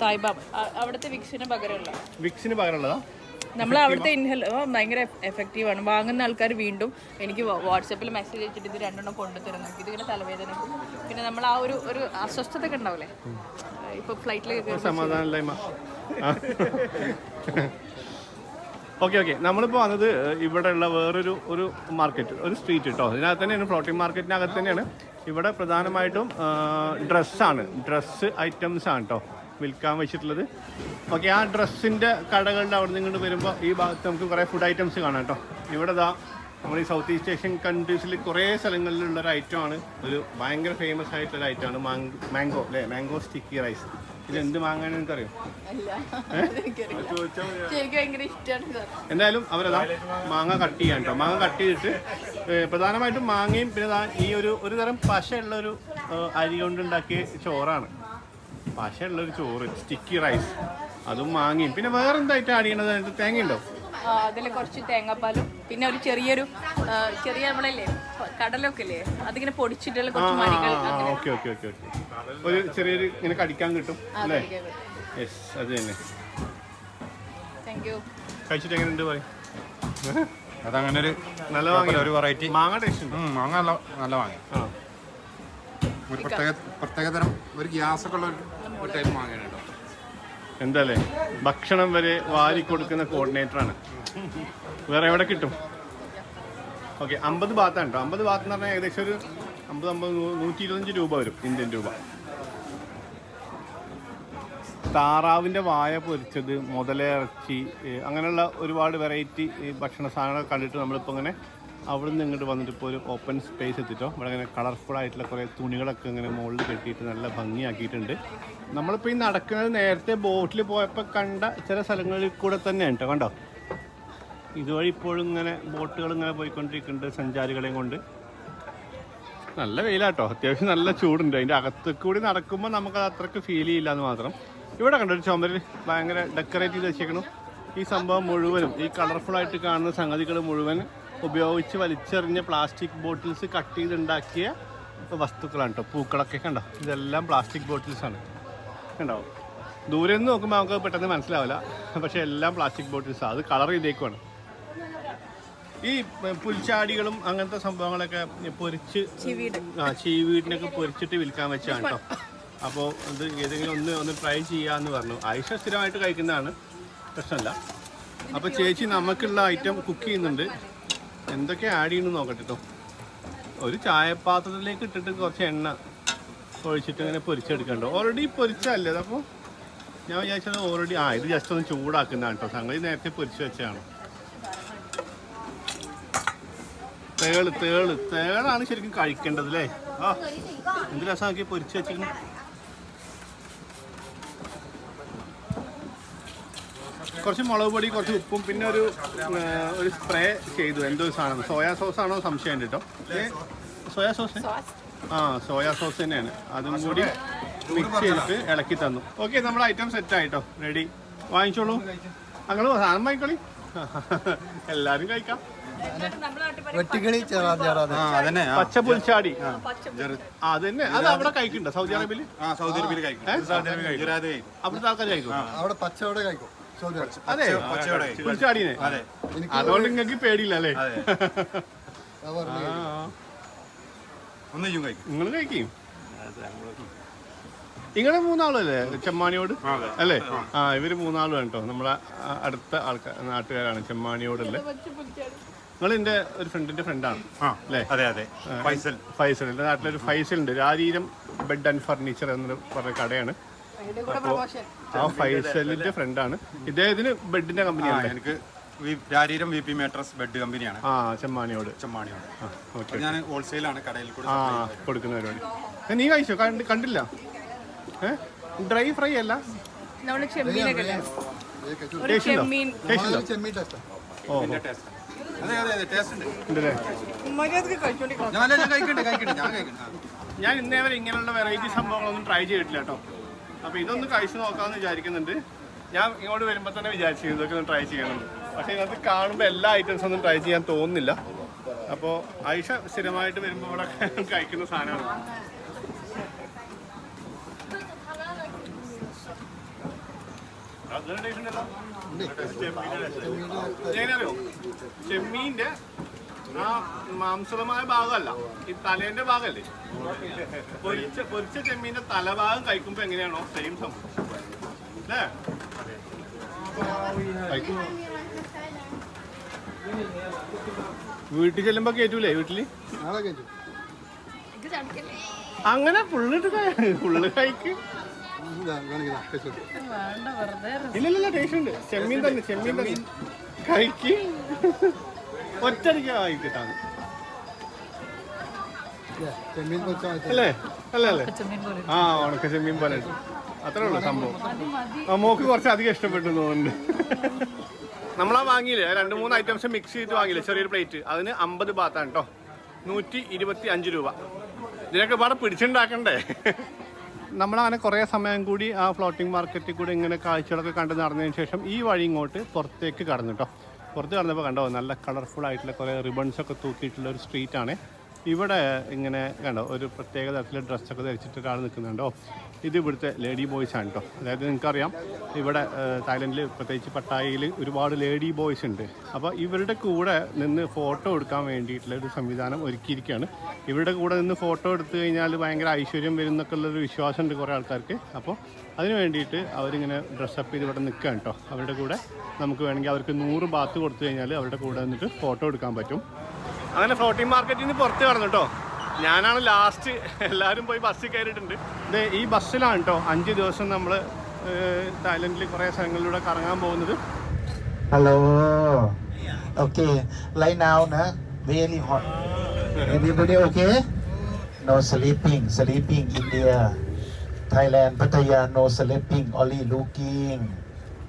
തായ്ബാബ് അവിടുത്തെ വിക്സിന് പകരമുള്ള? വിക്സിന് പകരമുള്ളതാ? നമ്മൾ അവിടുത്തെ ഇൻഹൽ ഭയങ്കര എഫക്റ്റീവ് ആണ്. വാങ്ങുന്ന ആൾക്കാർ വീണ്ടും എനിക്ക് വാട്സപ്പിൽ മെസ്സേജ് അയച്ചിട്ട് ഇത് രണ്ടെണ്ണം കൊണ്ടുതരുന്നു ഇതിങ്ങനെ തലവേദന പിന്നെ നമ്മൾ ആ ഒരു ഒരു അസ്വസ്ഥത ഒക്കെ ഉണ്ടാവില്ലേ ഇപ്പൊ ഫ്ലൈറ്റിലേക്ക് സമാധാനമില്ലായ്മ. (laughs) ഓക്കെ ഓക്കെ നമ്മളിപ്പോൾ വന്നത് ഇവിടെയുള്ള വേറൊരു ഒരു മാർക്കറ്റ് ഒരു സ്ട്രീറ്റ് കേട്ടോ ഇതിനകത്ത് തന്നെയാണ് ഫ്ലോട്ടിംഗ് മാർക്കറ്റിനകത്ത് തന്നെയാണ്. ഇവിടെ പ്രധാനമായിട്ടും ഡ്രസ്സാണ് ഡ്രസ്സ് ഐറ്റംസ് ആണ് കേട്ടോ വിൽക്കാൻ വെച്ചിട്ടുള്ളത്. ഓക്കെ ആ ഡ്രസ്സിന്റെ കടകളുടെ അവിടെ നിന്ന് വരുമ്പോൾ ഈ ഭാഗത്ത് നമുക്ക് കുറേ ഫുഡ് ഐറ്റംസ് കാണാം കേട്ടോ ഇവിടെ ദാ നമ്മൾ ഈ സൗത്ത് ഈസ്റ്റ് ഏഷ്യൻ കൺട്രീസിൽ കുറേ സ്ഥലങ്ങളിലുള്ള ഒരു ഐറ്റമാണ് ഒരു ഭയങ്കര ഫേമസ് ആയിട്ടുള്ള ഐറ്റമാണ് മാംഗോ അല്ലേ? മാംഗോ സ്റ്റിക്കി റൈസ് ഇത് എന്ത് മാങ്ങാണ് എന്തായാലും അവരതാ മാങ്ങ. കട്ട് ചെയ്യാൻ കേട്ടോ മാങ്ങ കട്ട് ചെയ്തിട്ട് പ്രധാനമായിട്ടും മാങ്ങയും പിന്നെ ദാ ഈ ഒരു ഒരു തരം പശയുള്ള ഒരു അരി കൊണ്ടുണ്ടാക്കിയ ചോറാണ്. പശയുള്ള ഒരു ചോറ് സ്റ്റിക്കി റൈസ്. അതും മാങ്ങയും. പിന്നെ വേറെ എന്തായിട്ട് ആഡ് ചെയ്യണത്? അതിനകത്ത് തേങ്ങയുണ്ടോ? അതിൽ കുറച്ച് തേങ്ങാപ്പാലും പിന്നെ ഒരു ചെറിയൊരു ചെറിയ നമ്മളല്ലേ കടലൊക്കെ ഇല്ലേ അതിങ്ങനെ പൊടിച്ചിട്ടുള്ള കുറച്ച് മണികൾ അങ്ങനെ. Okay okay okay okay. ഒരു ചെറിയൊരു ഇങ്ങനെ കടിക്കാൻ കിട്ടും അല്ലേ? യെസ് അത് തന്നെ. താങ്ക് യു കഴിച്ചിട്ട് എങ്ങനെയുണ്ട് പറയും? അതങ്ങനെ ഒരു നല്ല വാങ്ങിയ? വാങ്ങി ഒരു വെറൈറ്റി മാങ്ങ ടേസ്റ്റ് ഉണ്ട്? മാങ്ങ നല്ല നല്ല വാങ്ങി. ആ. ഒരു പ്രത്യേക പ്രത്യേകതരം ഒരു ഗ്യാസ് ഒക്കെ ഉള്ള ഒരു- ഒരു ടൈപ്പ് മാങ്ങയാണ് കേട്ടോ. എന്താല്ലേ ഭക്ഷണം വരെ വാരി കൊടുക്കുന്ന കോർഡിനേറ്റർ ആണ്. വേറെ എവിടെ കിട്ടും? ഓക്കെ അമ്പത് ബാത്താണ് കേട്ടോ അമ്പത് ബാത്ത് എന്ന് പറഞ്ഞാൽ ഏകദേശം ഒരു അമ്പത് അമ്പത് നൂറ്റി ഇരുപത്തഞ്ച് രൂപ വരും ഇന്ത്യൻ രൂപ. താറാവിന്റെ വായ പൊരിച്ചത് മുതലിറച്ചി അങ്ങനെയുള്ള ഒരുപാട് വെറൈറ്റി ഭക്ഷണ സാധനങ്ങൾ കണ്ടിട്ട് നമ്മളിപ്പോൾ ഇങ്ങനെ അവിടെ നിന്ന് ഇങ്ങോട്ട് വന്നിട്ട് ഇപ്പോൾ ഒരു ഓപ്പൺ സ്പേസ് എത്തിട്ടോ. ഇവിടെ ഇങ്ങനെ കളർഫുൾ ആയിട്ടുള്ള കുറേ തുണികളൊക്കെ ഇങ്ങനെ മുകളിൽ കെട്ടിയിട്ട് നല്ല ഭംഗിയാക്കിയിട്ടുണ്ട്. നമ്മളിപ്പോൾ ഈ നടക്കുന്നത് നേരത്തെ ബോട്ടിൽ പോയപ്പോൾ കണ്ട ചില സ്ഥലങ്ങളിൽ കൂടെ തന്നെയാണ് കേട്ടോ കണ്ടോ? ഇതുവഴി ഇപ്പോഴും ഇങ്ങനെ ബോട്ടുകൾ ഇങ്ങനെ പോയിക്കൊണ്ടിരിക്കുന്നുണ്ട് സഞ്ചാരികളെയും കൊണ്ട്. നല്ല വെയിലാട്ടോ. അത്യാവശ്യം നല്ല ചൂടുണ്ട്. അതിന്റെ അകത്ത് കൂടി നടക്കുമ്പോൾ നമുക്കത് അത്രയ്ക്ക് ഫീൽ ചെയ്യില്ല എന്ന് മാത്രം. ഇവിടെ കണ്ടോ ചുമരിൽ ഭയങ്കര ഡെക്കറേറ്റ് ചെയ്ത് വെച്ചേക്കണം. ഈ സംഭവം മുഴുവനും ഈ കളർഫുൾ ആയിട്ട് കാണുന്ന സംഗതികൾ മുഴുവൻ ഉപയോഗിച്ച് വലിച്ചെറിഞ്ഞ പ്ലാസ്റ്റിക് ബോട്ടിൽസ് കട്ട് ചെയ്തുണ്ടാക്കിയ വസ്തുക്കളാണ് കേട്ടോ പൂക്കളൊക്കെ കണ്ടോ? ഇതെല്ലാം പ്ലാസ്റ്റിക് ബോട്ടിൽസാണ് കണ്ടോ? ദൂരെ നിന്ന് നോക്കുമ്പോൾ നമുക്ക് പെട്ടെന്ന് മനസ്സിലാവില്ല. പക്ഷേ എല്ലാം പ്ലാസ്റ്റിക് ബോട്ടിൽസാണ് അത് കളർ ചെയ്തേക്കുവാണ്. ഈ പുൽച്ചാടികളും അങ്ങനത്തെ സംഭവങ്ങളൊക്കെ പൊരിച്ച് ആ ചീവീടിനൊക്കെ പൊരിച്ചിട്ട് വിൽക്കാൻ വെച്ചാണ് കേട്ടോ അപ്പോൾ ഇത് ഏതെങ്കിലും ഒന്ന് ഒന്ന് ട്രൈ ചെയ്യാമെന്ന് പറഞ്ഞു. ആയിഷ സ്ഥിരമായിട്ട് കഴിക്കുന്നതാണ് പ്രശ്നമല്ല അപ്പോൾ ചേച്ചി നമുക്കുള്ള ഐറ്റം കുക്ക് ചെയ്യുന്നുണ്ട്. എന്തൊക്കെ ആഡ് ചെയ്യുന്നു നോക്കട്ടെ കേട്ടോ ഒരു ചായപാത്രത്തിലേക്ക് ഇട്ടിട്ട് കുറച്ച് എണ്ണ ഒഴിച്ചിട്ട് ഇങ്ങനെ പൊരിച്ചെടുക്കണ്ടോ. ഓൾറെഡി പൊരിച്ചല്ലേ അതപ്പോൾ ഞാൻ വിചാരിച്ചത് ഓൾറെഡി ആ ഇത് ജസ്റ്റ് ഒന്ന് ചൂടാക്കുന്നതാണ് കേട്ടോ സംഗതി നേരത്തെ പൊരിച്ച് വെച്ചതാണ്. തേൾ തേൾ. തേളാണ് ശരിക്കും കഴിക്കേണ്ടത് അല്ലേ ആ എന്ത് രസമാക്കി പൊരിച്ച് വെച്ചിരുന്നു കുറച്ച് മുളക് പൊടി കുറച്ച് ഉപ്പും പിന്നെ ഒരു ഒരു സ്പ്രേ ചെയ്തു. എന്തോ ഒരു സാധനം. സോയാ സോസ് ആണോ സംശയം കേട്ടോ. Soya sauce? ആ സോയാ സോസ് തന്നെയാണ്. അതും കൂടി മിക്സ് ചെയ്തിട്ട് ഇളക്കി തന്നു. ഓക്കെ നമ്മൾ ഐറ്റം സെറ്റ് ആയിട്ടോ. റെഡി വാങ്ങിച്ചോളൂ. അങ്ങനെ സാധനം വാങ്ങിക്കോളി. (laughs) എല്ലാരും കഴിക്കാം. വെട്ടിക്കളി അതന്നെ. പച്ച പുൽച്ചാടി. അതന്നെ. അത് അവിടെ കഴിക്കണ്ട? സൗദി അറേബ്യയിൽ ആ സൗദി അറേബ്യയിൽ കഴിക്കും. അവിടുത്തെ ആൾക്കാർ കഴിക്കും അവിടെ പച്ചവടെ കഴിക്കും. അതെ. എനിക്ക് അതുകൊണ്ട് നിങ്ങൾക്ക് പേടിയില്ല അല്ലേ? കഴിക്കും നിങ്ങൾ കഴിക്കും. നിങ്ങളെ മൂന്നാളല്ലേ ചെമ്മാണിയോട്? അല്ലേ? ആ. ഇവർ മൂന്നാളും കേട്ടോ നമ്മളെ അടുത്ത ആൾക്കാർ നാട്ടുകാരാണ് ചെമ്മാണിയോടുള്ള നിങ്ങൾ എന്റെ ഒരു ഫ്രണ്ടിന്റെ ഫ്രണ്ടാണ് ആ. അല്ലേ? അതെ അതെ. ഫൈസൽ. ഫൈസൽ. എന്റെ നാട്ടിലൊരു ഫൈസൽ ഉണ്ട് രാജീരം ബെഡ് ആൻഡ് ഫർണിച്ചർ എന്നൊരു പറഞ്ഞ കടയാണ്. അപ്പോൾ ആ ഫൈസലിന്റെ ഫ്രണ്ടാണ്. ഇദ്ദേഹത്തിന് ബെഡിന്റെ കമ്പനിയാണ് എനിക്ക് വി- രാരീരം വി പി മാട്രസ് ബെഡ് കമ്പനിയാണ്. ആ ചെമ്മാണിയോട്. ചെമ്മാണിയോട്. ഞാൻ ഹോൾസെയിലാണ് കടയിൽ കൂടെ ആ കൊടുക്കുന്ന പരിപാടി. നീ കഴിച്ചോ? കണ്ട് കണ്ടില്ല? ഡ്രൈ ഫ്രൈ അല്ല? ഞാൻ ഇന്നേവരെ ഇങ്ങനെയുള്ള വെറൈറ്റി സംഭവങ്ങളൊന്നും ട്രൈ ചെയ്തിട്ടില്ല കേട്ടോ. അപ്പോൾ ഇതൊന്ന് കഴിച്ചു നോക്കാന്ന് വിചാരിക്കുന്നുണ്ട്. ഞാൻ ഇങ്ങോട്ട് വരുമ്പോൾ തന്നെ വിചാരിച്ചു ഇതൊക്കെ ഒന്ന് ട്രൈ ചെയ്യണം. പക്ഷെ ഇതിനകത്ത് കാണുമ്പോൾ എല്ലാ ഐറ്റംസ് ഒന്നും ട്രൈ ചെയ്യാൻ തോന്നുന്നില്ല. അപ്പോൾ ആയിഷ സ്ഥിരമായിട്ട് വരുമ്പോൾ ഇവിടെ കഴിക്കുന്ന സാധനമാണ്. ചെമ്മീന്റെ ആ മാംസളമായ ഭാഗമല്ല. ഈ തലേന്റെ ഭാഗമല്ലേ പൊരിച്ച പൊരിച്ച ചെമ്മീന്റെ തലഭാഗം കഴിക്കുമ്പോ എങ്ങനെയാണോ സെയിം സംഭവം. അല്ലേ. വീട്ടിൽ ചെല്ലുമ്പോ കേറ്റൂലേ വീട്ടിൽ? അങ്ങനെ ഫുള്ളിട്ട് ഫുള്ള് കഴിക്ക്. കഴിച്ചു ഇല്ലില്ല ടേസ്റ്റ് ഉണ്ട്. ചെമ്മീൻ തന്നെ ചെമ്മീൻ തന്നെ. കഴിക്ക്. ചെമ്മീൻ പൊരിച്ച മാറ്റി. അല്ലേ? അല്ലേ അല്ലേ? ആ ഉണക്ക ചെമ്മീൻ പോലെ. അത്രേ ഉള്ളൂ സംഭവം. ആ മോക്ക് കുറച്ച് അധികം ഇഷ്ടപ്പെട്ടു തോന്നുന്നുണ്ട്. നമ്മളാ വാങ്ങിയില്ലേ? രണ്ട് മൂന്ന് ഐറ്റംസ് മിക്സ് ചെയ്തിട്ട് വാങ്ങിയില്ലേ? ചെറിയൊരു പ്ലേറ്റ് അതിന് അമ്പത് ബാത്താണ് കേട്ടോ നൂറ്റി ഇരുപത്തി അഞ്ച് രൂപ. ഇതിനൊക്കെ പാടെ പിടിച്ചുണ്ടാക്കണ്ടേ? നമ്മളങ്ങനെ കുറേ സമയം കൂടി ആ ഫ്ലോട്ടിംഗ് മാർക്കറ്റിൽ കൂടി ഇങ്ങനെ കാഴ്ചകളൊക്കെ കണ്ട് നടന്നതിന് ശേഷം ഈ വഴി ഇങ്ങോട്ട് പുറത്തേക്ക് കടന്നു കേട്ടോ പുറത്ത് കടന്നപ്പോൾ കണ്ടോ നല്ല കളർഫുൾ ആയിട്ടുള്ള കുറേ റിബൺസ് ഒക്കെ തൂക്കിയിട്ടുള്ള ഒരു സ്ട്രീറ്റ് ആണ്. ഇവിടെ ഇങ്ങനെ കണ്ടോ ഒരു പ്രത്യേക തരത്തിലെ ഡ്രസ്സൊക്കെ ധരിച്ചിട്ട് ഒരാൾ നിൽക്കുന്നുണ്ടോ ഇത് ഇവിടുത്തെ ലേഡി ബോയ്സ് ആണ് കേട്ടോ. അതായത് നിങ്ങൾക്കറിയാം ഇവിടെ തായ്ലൻഡിൽ പ്രത്യേകിച്ച് പട്ടായയിൽ ഒരുപാട് ലേഡി ബോയ്സ് ഉണ്ട്. അപ്പോൾ ഇവരുടെ കൂടെ നിന്ന് ഫോട്ടോ എടുക്കാൻ വേണ്ടിയിട്ടുള്ള ഒരു സംവിധാനം ഒരുക്കിയിരിക്കുകയാണ്. ഇവരുടെ കൂടെ നിന്ന് ഫോട്ടോ എടുത്തു കഴിഞ്ഞാൽ ഭയങ്കര ഐശ്വര്യം വരും എന്നൊക്കെ ഉള്ളൊരു വിശ്വാസമുണ്ട് കുറേ ആൾക്കാർക്ക്. അപ്പോൾ അതിന് വേണ്ടിയിട്ട് അവരിങ്ങനെ ഡ്രസ്സപ്പ് ചെയ്ത് ഇവിടെ നിൽക്കുക കേട്ടോ അവരുടെ കൂടെ നമുക്ക് വേണമെങ്കിൽ അവർക്ക് നൂറ് ബാത്ത് കൊടുത്തു കഴിഞ്ഞാൽ അവരുടെ കൂടെ നിന്നിട്ട് ഫോട്ടോ എടുക്കാൻ പറ്റും. അങ്ങനെ ഫ്ലോട്ടിംഗ് മാർക്കറ്റിൽ നിന്ന് പുറത്ത് കടന്നു കേട്ടോ ഞാനാണ് ലാസ്റ്റ് എല്ലാവരും പോയി ബസ്സിൽ കയറിയിട്ടുണ്ട്. ഇത് ഈ ബസ്സിലാണ് കേട്ടോ അഞ്ച് ദിവസം നമ്മൾ തായ്ലൻഡിൽ കുറേ സ്ഥലങ്ങളിലൂടെ കറങ്ങാൻ പോകുന്നത്. ഹലോ ഓക്കെ ലൈൻ ആവുന്ന Right now, everybody okay no sleeping sleeping No sleeping. Pattaya no Thailand, Pattaya, no sleeping. Only looking.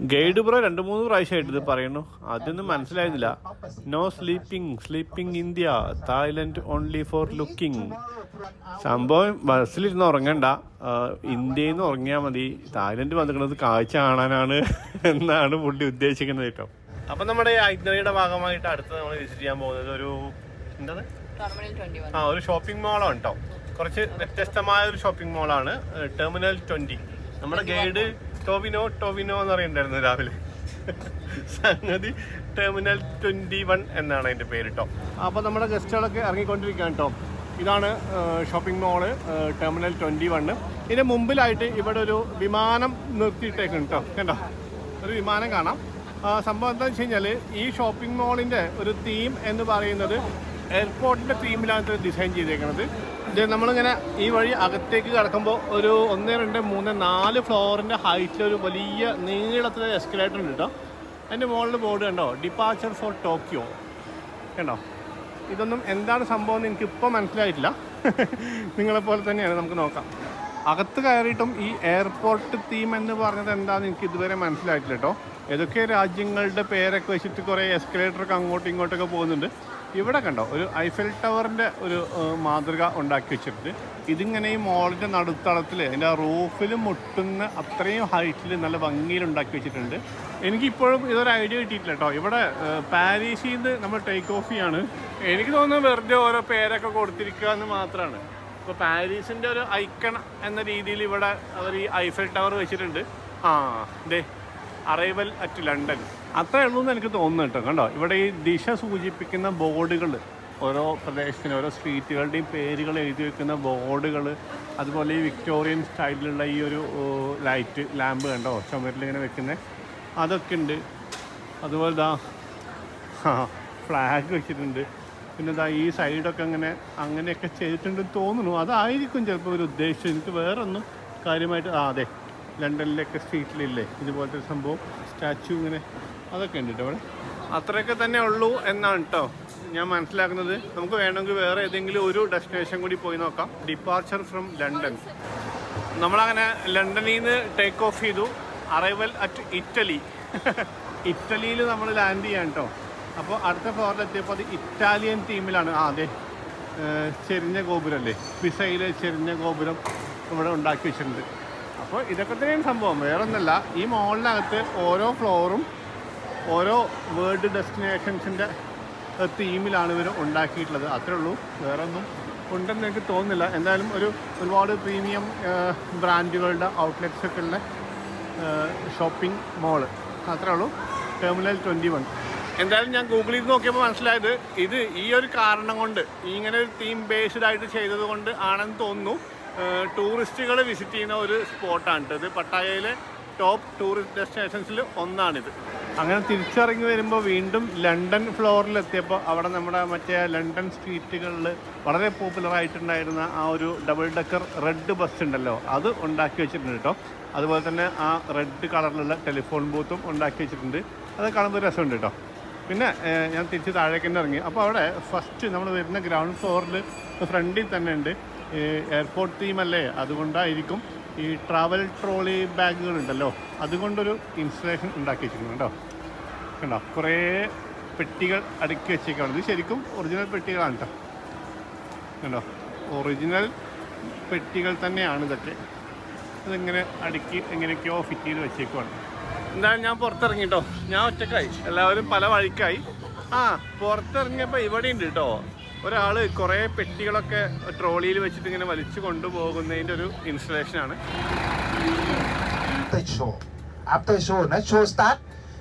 Guide bro രണ്ട് മൂന്ന് പ്രാവശ്യമായിട്ട് ഇത് പറയുന്നു. അതൊന്നും മനസ്സിലായിരുന്നില്ല. No sleeping sleeping India Thailand only for looking സംഭവം ബസ്സിലിരുന്ന് ഉറങ്ങണ്ട. ഇന്ത്യയിൽ നിന്ന് ഉറങ്ങിയാൽ മതി. തായ്ലൻഡ് വന്നിരിക്കുന്നത് കാഴ്ച കാണാനാണ് (laughs) എന്നാണ് പുള്ളി ഉദ്ദേശിക്കുന്നത് കേട്ടോ. അപ്പൊ നമ്മുടെ ഐറ്റ്നറിയുടെ ഭാഗമായിട്ട് അടുത്ത് നമ്മൾ വിസിറ്റ് ചെയ്യാൻ പോകുന്നത് ഒരു എന്താണ്? ആ ഒരു ഷോപ്പിംഗ് മാളോ കേട്ടോ കുറച്ച് വ്യത്യസ്തമായ ഒരു ഷോപ്പിംഗ് മോളാണ് ടെർമിനൽ ട്വന്റി നമ്മുടെ ഗൈഡ് ടോവിനോ ടോവിനോ എന്ന് പറയുന്നുണ്ടായിരുന്നു രാവിലെ. സംഗതി ടെർമിനൽ ട്വന്റി വൺ എന്നാണ് അതിന്റെ പേര് കേട്ടോ അപ്പോൾ നമ്മുടെ ഗസ്റ്റുകളൊക്കെ ഇറങ്ങിക്കൊണ്ടിരിക്കുകയാണ് കേട്ടോ ഇതാണ് shopping mall terminal twenty one ഇതിന് മുമ്പിലായിട്ട് ഇവിടെ ഒരു വിമാനം നിർത്തിയിട്ടേക്കുണ്ട് കേട്ടോ കണ്ടോ? ഒരു വിമാനം കാണാം. സംഭവം എന്താണെന്ന് വെച്ച് കഴിഞ്ഞാൽ ഈ ഷോപ്പിംഗ് മോളിന്റെ ഒരു തീം എന്ന് പറയുന്നത് എയർപോർട്ടിന്റെ തീമിലാണ് ഡിസൈൻ ചെയ്തേക്കുന്നത് നമ്മളിങ്ങനെ ഈ വഴി അകത്തേക്ക് കിടക്കുമ്പോൾ ഒരു ഒന്ന് രണ്ട് മൂന്ന് നാല് ഫ്ലോറിന്റെ ഹൈറ്റിൽ ഒരു വലിയ നീളത്തിലെ എസ്കലേറ്റർ ഉണ്ട് കേട്ടോ. അതിന്റെ മുകളിൽ ബോർഡ് കണ്ടോ? ഡിപ്പാർച്ചർ ഫോർ ടോക്കിയോ കണ്ടോ? ഇതൊന്നും എന്താണ് സംഭവം എന്ന് എനിക്കിപ്പോൾ മനസ്സിലായിട്ടില്ല. (laughs) നിങ്ങളെപ്പോലെ തന്നെയാണ് നമുക്ക് നോക്കാം. അകത്ത് കയറിയിട്ടും ഈ എയർപോർട്ട് തീം എന്ന് പറഞ്ഞത് എന്താണെന്ന് എനിക്ക് ഇതുവരെ മനസ്സിലായിട്ടില്ല കേട്ടോ. ഏതൊക്കെ രാജ്യങ്ങളുടെ പേരൊക്കെ വെച്ചിട്ട് കുറേ എസ്കലേറ്ററൊക്കെ അങ്ങോട്ടും ഇങ്ങോട്ടൊക്കെ പോകുന്നുണ്ട്. ഇവിടെ കണ്ടോ ഒരു ഐഫൽ ടവറിന്റെ ഒരു മാതൃക ഉണ്ടാക്കി വെച്ചിട്ടുണ്ട്. ഇതിങ്ങനെ ഈ മോളിന്റെ നടുത്തളത്തിൽ അതിന്റെ റൂഫിൽ മുട്ടുന്ന അത്രയും ഹൈറ്റിൽ നല്ല ഭംഗിയിൽ ഉണ്ടാക്കി വെച്ചിട്ടുണ്ട്. എനിക്കിപ്പോഴും ഇതൊരു ഐഡിയ കിട്ടിയിട്ടില്ല കേട്ടോ. ഇവിടെ പാരീസിൽ നിന്ന് നമ്മൾ ടേക്ക് ഓഫ് ചെയ്യാണ്. എനിക്ക് തോന്നുന്നു വെറുതെ ഓരോ പേരൊക്കെ കൊടുത്തിരിക്കുക എന്ന് മാത്രമാണ് ഇപ്പോൾ പാരീസിന്റെ ഒരു ഐക്കൺ എന്ന രീതിയിൽ ഇവിടെ അവർ ഈ ഐഫൽ ടവർ വെച്ചിട്ടുണ്ട്. ആ ദേ അറൈവൽ അറ്റ് ലണ്ടൻ അത്രേ ഉള്ളൂ എന്ന് എനിക്ക് തോന്നുന്നു കേട്ടോ. കണ്ടോ? ഇവിടെ ഈ ദിശ സൂചിപ്പിക്കുന്ന ബോർഡുകൾ ഓരോ പ്രദേശത്തിന് ഓരോ സ്ട്രീറ്റുകളുടെയും പേരുകൾ എഴുതി വെക്കുന്ന ബോർഡുകൾ അതുപോലെ ഈ വിക്ടോറിയൻ സ്റ്റൈലിലുള്ള ഈ ഒരു ലൈറ്റ് ലാമ്പ് കണ്ടോ? ചുമരിൽ ഇങ്ങനെ വെക്കുന്നത് അതൊക്കെ ഉണ്ട്. അതുപോലെ ദാ ഫ്ലാഗ് വെച്ചിട്ടുണ്ട്. പിന്നെ ഇതാ ഈ സൈഡൊക്കെ അങ്ങനെ അങ്ങനെയൊക്കെ ചെയ്തിട്ടുണ്ടെന്ന് തോന്നുന്നു. അതായിരിക്കും ചിലപ്പോൾ ഒരു ഉദ്ദേശിച്ചത് എനിക്ക് വേറൊന്നും കാര്യമായിട്ട് ആ അതെ. ലണ്ടനിലൊക്കെ സ്ട്രീറ്റിലില്ലേ ഇതുപോലത്തെ സംഭവം സ്റ്റാച്ചു ഇങ്ങനെ അതൊക്കെ ഉണ്ട് കേട്ടോ അവിടെ. അത്രയൊക്കെ തന്നെ ഉള്ളൂ എന്നാണ് കേട്ടോ ഞാൻ മനസ്സിലാക്കുന്നത്. നമുക്ക് വേണമെങ്കിൽ വേറെ ഏതെങ്കിലും ഒരു ഡെസ്റ്റിനേഷൻ കൂടി പോയി നോക്കാം. ഡിപ്പാർച്ചർ ഫ്രം ലണ്ടൻ നമ്മളങ്ങനെ ലണ്ടനിൽ നിന്ന് ടേക്ക് ഓഫ് ചെയ്തു. അറൈവൽ അറ്റ് ഇറ്റലി ഇറ്റലിയിൽ നമ്മൾ ലാൻഡ് ചെയ്യാൻ കേട്ടോ അപ്പോൾ അടുത്ത ഫ്ലോറിൽ എത്തിയപ്പോൾ അത് ഇറ്റാലിയൻ തീമിലാണ് ആ അതെ. ചെരിഞ്ഞ ഗോപുരം അല്ലേ പിസയിലെ ചെരിഞ്ഞ ഗോപുരം ഇവിടെ ഉണ്ടാക്കി വെച്ചിട്ടുണ്ട്. അപ്പോൾ ഇതൊക്കെ തന്നെയാണ് സംഭവം. വേറെ ഒന്നല്ല ഈ മോളിനകത്ത് ഓരോ ഫ്ലോറും ഓരോ വേൾഡ് ഡെസ്റ്റിനേഷൻസിന്റെ തീമിലാണ് ഇവർ ഉണ്ടാക്കിയിട്ടുള്ളത്. അത്രേ ഉള്ളൂ. വേറെ ഒന്നും ഉണ്ടെന്ന് എനിക്ക് തോന്നുന്നില്ല. എന്തായാലും ഒരു ഒരുപാട് പ്രീമിയം ബ്രാൻഡുകളുടെ ഔട്ട്ലെറ്റ്സ് ഒക്കെ ഉള്ള ഷോപ്പിംഗ് മോൾ അത്രേ ഉള്ളൂ. ടെർമിനൽ ട്വന്റി വൺ എന്തായാലും ഞാൻ ഗൂഗിളിൽ നിന്ന് നോക്കിയപ്പോൾ മനസ്സിലായത് ഇത് ഈ ഒരു കാരണം കൊണ്ട് ഇങ്ങനെ ഒരു തീം ബേസ്ഡ് ആയിട്ട് ചെയ്തത് കൊണ്ട് ആണെന്ന് തോന്നുന്നു. ടൂറിസ്റ്റുകൾ വിസിറ്റ് ചെയ്യുന്ന ഒരു സ്പോട്ടാണ് ഇത്. പട്ടായയിലെ ടോപ്പ് ടൂറിസ്റ്റ് ഡെസ്റ്റിനേഷൻസിൽ ഒന്നാണിത്. അങ്ങനെ തിരിച്ചിറങ്ങി വരുമ്പോൾ വീണ്ടും ലണ്ടൻ ഫ്ലോറിൽ എത്തിയപ്പോൾ അവിടെ നമ്മുടെ മറ്റേ ലണ്ടൻ സ്ട്രീറ്റുകളിൽ വളരെ പോപ്പുലറായിട്ടുണ്ടായിരുന്ന ആ ഒരു ഡബിൾ ഡെക്കർ റെഡ് ബസ് ഉണ്ടല്ലോ അത് ഉണ്ടാക്കി വെച്ചിട്ടുണ്ട് കേട്ടോ. അതുപോലെ തന്നെ ആ റെഡ് കളറിലുള്ള ടെലിഫോൺ ബൂത്തും ഉണ്ടാക്കി വെച്ചിട്ടുണ്ട്. അത് കാണുമ്പോൾ രസമുണ്ട് കേട്ടോ. പിന്നെ ഞാൻ തിരിച്ച് താഴേക്ക് ഇറങ്ങി. അപ്പോൾ അവിടെ ഫസ്റ്റ് നമ്മൾ വരുന്ന ഗ്രൗണ്ട് ഫ്ലോറിൽ ഫ്രണ്ടിൽ തന്നെ ഉണ്ട്. എയർപോർട്ട് തീമല്ലേ അതുകൊണ്ടായിരിക്കും ഈ ട്രാവൽ ട്രോളി ബാഗുകൾ ഉണ്ടല്ലോ അതുകൊണ്ടൊരു ഇൻസ്റ്റലേഷൻ ഉണ്ടാക്കി വെച്ചിരിക്കുന്നു കേട്ടോ കണ്ടോ? കുറേ പെട്ടികൾ അടുക്കി വെച്ചേക്കാണ്. ഇത് ശരിക്കും ഒറിജിനൽ പെട്ടികളാണ് കേട്ടോ. കണ്ടോ? ഒറിജിനൽ പെട്ടികൾ തന്നെയാണ് ഇതൊക്കെ. ഇതിങ്ങനെ അടുക്കി എങ്ങനെയൊക്കെയോ ഫിറ്റ് ചെയ്ത് വെച്ചേക്കുവാണ്. എന്തായാലും ഞാൻ പുറത്തിറങ്ങി കേട്ടോ ഞാൻ ഒറ്റക്കായി എല്ലാവരും പല വഴിക്കായി. ആ പുറത്തിറങ്ങിയപ്പോൾ ഇവിടെ ഉണ്ട് കേട്ടോ. ഒരാൾ കുറേ പെട്ടികളൊക്കെ ട്രോളിയിൽ വെച്ചിട്ട് ഇങ്ങനെ വലിച്ചു കൊണ്ടുപോകുന്നതിന്റെ ഒരു ഇൻസ്റ്റലേഷനാണ് after show. After show นะ show start.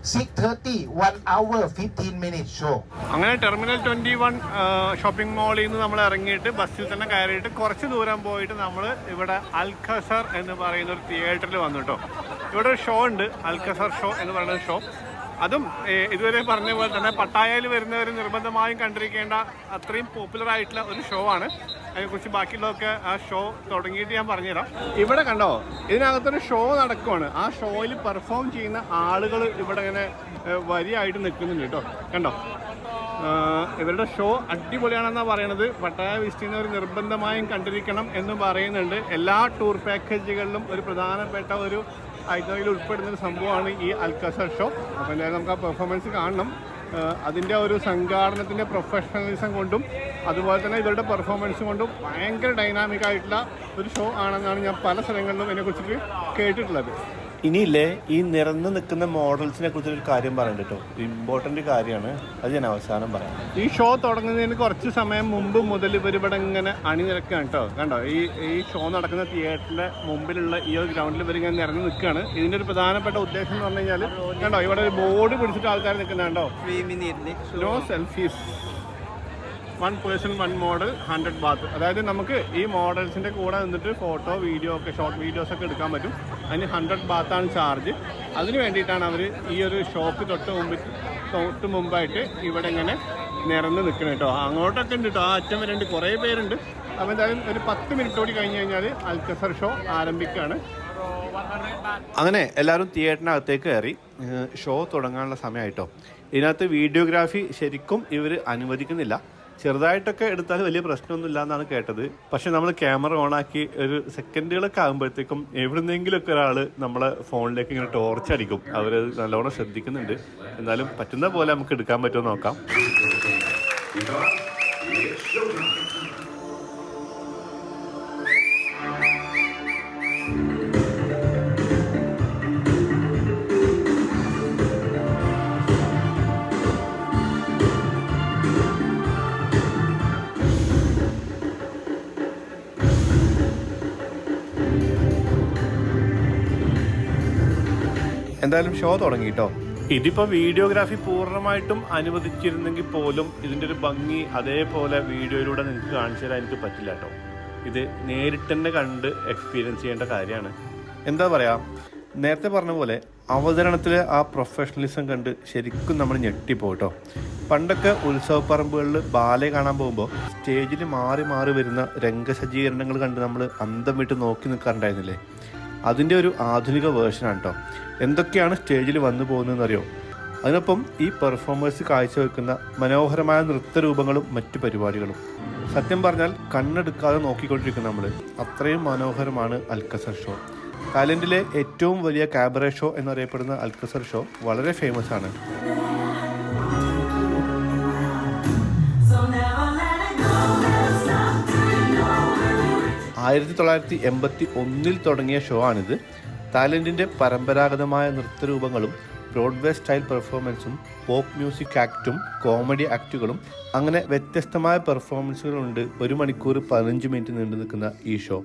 6:30 1 hour 15 minutes show. അങ്ങനെ ടെർമിനൽ ട്വന്റി വൺ ഷോപ്പിംഗ് മാളിൽ നിന്ന് നമ്മൾ ഇറങ്ങിയിട്ട് ബസ്സിൽ തന്നെ കയറിയിട്ട് കുറച്ച് ദൂരം പോയിട്ട് നമ്മൾ ഇവിടെ അൽഖസർ എന്ന് പറയുന്ന ഒരു തിയേറ്ററിൽ വന്നു കേട്ടോ ഇവിടെ ഒരു ഷോ ഉണ്ട് അൽഖസർ ഷോ എന്ന് പറയുന്ന ഷോ അതും ഇതുവരെ പറഞ്ഞ പോലെ തന്നെ പട്ടായയിൽ വരുന്നവർ നിർബന്ധമായും കണ്ടിരിക്കേണ്ട അത്രയും പോപ്പുലർ ആയിട്ടുള്ള ഒരു ഷോ ആണ്. അതിനെക്കുറിച്ച് ബാക്കിയുള്ളതൊക്കെ ആ ഷോ തുടങ്ങിയിട്ട് ഞാൻ പറഞ്ഞുതരാം. ഇവിടെ കണ്ടോ ഇതിനകത്തൊരു ഷോ നടക്കുവാണ്. ആ ഷോയിൽ പെർഫോം ചെയ്യുന്ന ആളുകൾ ഇവിടെ ഇങ്ങനെ വരിയായിട്ട് നിൽക്കുന്നുണ്ട് കേട്ടോ. കണ്ടോ? ഇവരുടെ ഷോ അടിപൊളിയാണെന്നാണ് പറയണത്. പട്ടായ വിസിറ്റ് നിർബന്ധമായും കണ്ടിരിക്കണം എന്ന് പറയുന്നുണ്ട്. എല്ലാ ടൂർ പാക്കേജുകളിലും ഒരു പ്രധാനപ്പെട്ട ഒരു ഐറ്റമിൽ ഉൾപ്പെടുന്ന ഒരു സംഭവമാണ് ഈ അൽക്കസർ ഷോ. അപ്പോൾ എന്തായാലും നമുക്ക് ആ പെർഫോമൻസ് കാണണം. അതിന്റെ ഒരു സംഘാടനത്തിന്റെ പ്രൊഫഷണലിസം കൊണ്ടും അതുപോലെ തന്നെ ഇവരുടെ പെർഫോമൻസ് കൊണ്ടും ഭയങ്കര ഡൈനാമിക് ആയിട്ടുള്ള ഒരു ഷോ ആണെന്നാണ് ഞാൻ പല സ്ഥലങ്ങളിലും ഇതിനെക്കുറിച്ചിട്ട് കേട്ടിട്ടുള്ളത്. ഇനിയില്ലേ ഈ നിറഞ്ഞു നിൽക്കുന്ന മോഡൽസിനെ കുറിച്ച് ഒരു കാര്യം പറയണ്ട കേട്ടോ. ഇമ്പോർട്ടന്റ് കാര്യമാണ്. അത് ഞാൻ അവസാനം പറയാം. ഈ ഷോ തുടങ്ങുന്നതിന് കുറച്ച് സമയം മുമ്പ് മുതൽ ഇവർ ഇവിടെ ഇങ്ങനെ അണിനിരക്കുകയാണ് കേട്ടോ. കണ്ടോ? ഈ ഈ ഷോ നടക്കുന്ന തിയേറ്ററിന്റെ മുമ്പിലുള്ള ഈ ഒരു ഗ്രൗണ്ടിൽ ഇവർ ഇങ്ങനെ നിറഞ്ഞു നിൽക്കുകയാണ്. ഇതിന്റെ ഒരു പ്രധാനപ്പെട്ട ഉദ്ദേശം എന്ന് പറഞ്ഞു കഴിഞ്ഞാൽ കണ്ടോ? ഇവിടെ ഒരു ബോർഡ് പിടിച്ചിട്ട് ആൾക്കാർ നിൽക്കുന്നുണ്ടോ no selfies one person one model hundred baht അതായത് നമുക്ക് ഈ മോഡൽസിന്റെ കൂടെ നിന്നിട്ട് ഫോട്ടോ വീഡിയോ ഒക്കെ ഷോർട്ട് വീഡിയോസ് ഒക്കെ എടുക്കാൻ പറ്റും. അതിന് ഹൺഡ്രഡ് ബാത്താണ് ചാർജ് അതിന് വേണ്ടിയിട്ടാണ് അവർ ഈ ഒരു ഷോപ്പ് തൊട്ട് മുമ്പിൽ തൊട്ട് മുമ്പായിട്ട് ഇവിടെ ഇങ്ങനെ നിറഞ്ഞ് നിൽക്കണം കേട്ടോ അങ്ങോട്ടൊക്കെ ഉണ്ട് കേട്ടോ ആ അറ്റം വരെ ഉണ്ട്. കുറേ പേരുണ്ട്. അപ്പോൾ എന്തായാലും ഒരു പത്ത് മിനിറ്റ് കൂടി കഴിഞ്ഞ് കഴിഞ്ഞാൽ അൽക്കസർ ഷോ ആരംഭിക്കുകയാണ്. അങ്ങനെ എല്ലാവരും തിയേറ്ററിനകത്തേക്ക് കയറി ഷോ തുടങ്ങാനുള്ള സമയമായിട്ടോ. ഇതിനകത്ത് വീഡിയോഗ്രാഫി ശരിക്കും ഇവർ അനുവദിക്കുന്നില്ല. ചെറുതായിട്ടൊക്കെ എടുത്താൽ വലിയ പ്രശ്നമൊന്നുമില്ല എന്നാണ് കേട്ടത്. പക്ഷെ നമ്മൾ ക്യാമറ ഓണാക്കി ഒരു സെക്കൻഡുകളൊക്കെ ആകുമ്പോഴത്തേക്കും എവിടുന്നെങ്കിലൊക്കെ ഒരാൾ നമ്മളെ ഫോണിലേക്ക് ഇങ്ങനെ ടോർച്ച് അടിക്കും. അവരത് നല്ലോണം ശ്രദ്ധിക്കുന്നുണ്ട്. എന്നാലും പറ്റുന്ന പോലെ നമുക്ക് എടുക്കാൻ പറ്റുമോ നോക്കാം. എന്തായാലും ഷോ തുടങ്ങി കേട്ടോ ഇതിപ്പോ വീഡിയോഗ്രാഫി പൂർണമായിട്ടും അനുവദിച്ചിരുന്നെങ്കിൽ പോലും ഇതിന്റെ ഒരു ഭംഗി അതേപോലെ വീഡിയോയിലൂടെ നിങ്ങൾക്ക് കാണിച്ചു തരാൻ എനിക്ക് പറ്റില്ല കേട്ടോ ഇത് നേരിട്ട് തന്നെ കണ്ട് എക്സ്പീരിയൻസ് ചെയ്യേണ്ട കാര്യമാണ്. എന്താ പറയാ നേരത്തെ പറഞ്ഞ പോലെ അവതരണത്തിലെ ആ പ്രൊഫഷണലിസം കണ്ട് ശരിക്കും നമ്മൾ ഞെട്ടിപ്പോട്ടോ പണ്ടൊക്കെ ഉത്സവപ്പറമ്പുകളിൽ ബാലെ കാണാൻ പോകുമ്പോൾ സ്റ്റേജിൽ മാറി മാറി വരുന്ന രംഗസജ്ജീകരണങ്ങൾ കണ്ട് നമ്മൾ അന്തം വിട്ട് നോക്കി നിൽക്കാറുണ്ടായിരുന്നില്ലേ അതിന്റെ ഒരു ആധുനിക വേർഷനാണ് കേട്ടോ എന്തൊക്കെയാണ് സ്റ്റേജിൽ വന്നു പോകുന്നതെന്നറിയോ? അതിനൊപ്പം ഈ പെർഫോമേഴ്സ് കാഴ്ചവെക്കുന്ന മനോഹരമായ നൃത്തരൂപങ്ങളും മറ്റു പരിപാടികളും. സത്യം പറഞ്ഞാൽ കണ്ണെടുക്കാതെ നോക്കിക്കൊണ്ടിരിക്കും നമ്മൾ അത്രയും മനോഹരമാണ് അൽക്കസർ ഷോ. തായ്ലൻഡിലെ ഏറ്റവും വലിയ കാബറെ ഷോ എന്നറിയപ്പെടുന്ന അൽക്കസർ ഷോ വളരെ ഫേമസ് ആണ്. ആയിരത്തി തൊള്ളായിരത്തി എൺപത്തി ഒന്നിൽ തുടങ്ങിയ ഷോ ആണിത്. തായ്ലൻഡിന്റെ പരമ്പരാഗതമായ നൃത്തരൂപങ്ങളും ബ്രോഡ്വേ സ്റ്റൈൽ പെർഫോമൻസും പോപ്പ് മ്യൂസിക് ആക്റ്റും കോമഡി ആക്റ്റുകളും അങ്ങനെ വ്യത്യസ്തമായ പെർഫോമൻസുകളുണ്ട് ഒരു മണിക്കൂർ പതിനഞ്ച് മിനിറ്റ് നീണ്ടു നിൽക്കുന്ന ഈ ഷോ.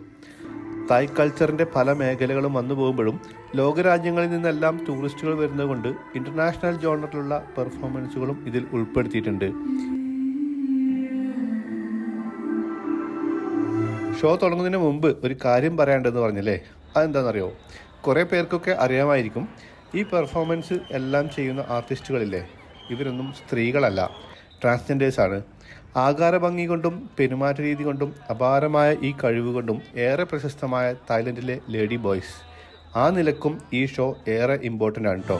തായ് കൾച്ചറിന്റെ പല മേഖലകളും വന്നു പോകുമ്പോഴും ലോകരാജ്യങ്ങളിൽ നിന്നെല്ലാം ടൂറിസ്റ്റുകൾ വരുന്നതുകൊണ്ട് ഇന്റർനാഷണൽ ജോണറിലുള്ള പെർഫോമൻസുകളും ഇതിൽ ഉൾപ്പെടുത്തിയിട്ടുണ്ട്. ഷോ തുടങ്ങുന്നതിന് മുമ്പ് ഒരു കാര്യം പറയേണ്ടതെന്ന് പറഞ്ഞല്ലേ? അതെന്താണെന്നറിയോ കുറേ പേർക്കൊക്കെ അറിയാമായിരിക്കും. ഈ പെർഫോമൻസ് എല്ലാം ചെയ്യുന്ന ആർട്ടിസ്റ്റുകളില്ലേ ഇവരൊന്നും സ്ത്രീകളല്ല. ട്രാൻസ്ജെൻഡേഴ്സാണ് ആകാര ഭംഗി കൊണ്ടും പെരുമാറ്റ രീതി കൊണ്ടും അപാരമായ ഈ കഴിവ് കൊണ്ടും ഏറെ പ്രശസ്തമായ തായ്ലൻഡിലെ ലേഡി ബോയ്സ്. ആ നിലക്കും ഈ ഷോ ഏറെ ഇമ്പോർട്ടന്റ് ആണ് കേട്ടോ